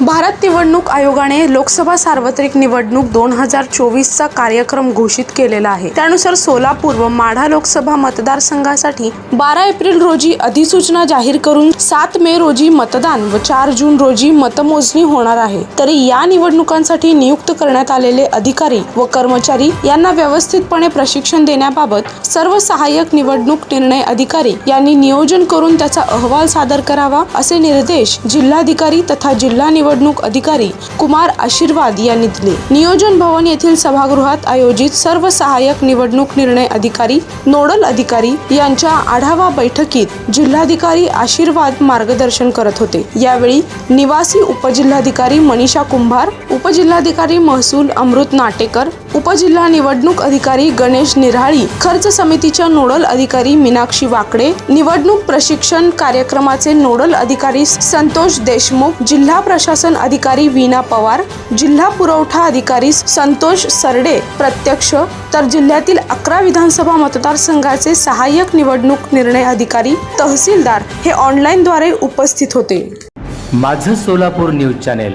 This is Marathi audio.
भारत निवडणूक आयोगाने लोकसभा सार्वत्रिक निवडणूक दोन हजार चोवीसचा कार्यक्रम घोषित केलेला आहे. त्यानुसार सोलापूर व माढा लोकसभा मतदारसंघासाठी बारा एप्रिल रोजी अधिसूचना जाहीर करून सात मे रोजी मतदान व चार जून रोजी मतमोजणी होणार आहे. तरी या निवडणुकांसाठी नियुक्त करण्यात आलेले अधिकारी व कर्मचारी यांना व्यवस्थितपणे प्रशिक्षण देण्याबाबत सर्व सहाय्यक निवडणूक निर्णय अधिकारी यांनी नियोजन करून त्याचा अहवाल सादर करावा असे निर्देश जिल्हाधिकारी तथा जिल्हा निवडणूक अधिकारी कुमार आशीर्वाद यांनी दिले. नियोजन भवन येथील सभागृहात आयोजित सर्व सहाय्यक निवडणूक निर्णय अधिकारी नोडल अधिकारी यांच्या आढावा बैठकीत जिल्हाधिकारी आशीर्वाद मार्गदर्शन करत होते. यावेळी निवासी उपजिल्हाधिकारी मनीषा कुंभार उपजिल्हाधिकारी महसूल अमृत नाटेकर उपजिल्हा निवडणूक अधिकारी गणेश निराळी खर्च समितीच्या नोडल अधिकारी मीनाक्षी वाकडे निवडणूक प्रशिक्षण कार्यक्रमाचे नोडल अधिकारी संतोष देशमुख जिल्हा प्रशासन अधिकारी वीणा पवार जिल्हा पुरवठा अधिकारी संतोष सरडे प्रत्यक्ष तर जिल्ह्यातील अकरा विधानसभा मतदारसंघाचे सहाय्यक निवडणूक निर्णय अधिकारी तहसीलदार हे ऑनलाईनद्वारे उपस्थित होते. माझं सोलापूर न्यूज चॅनेल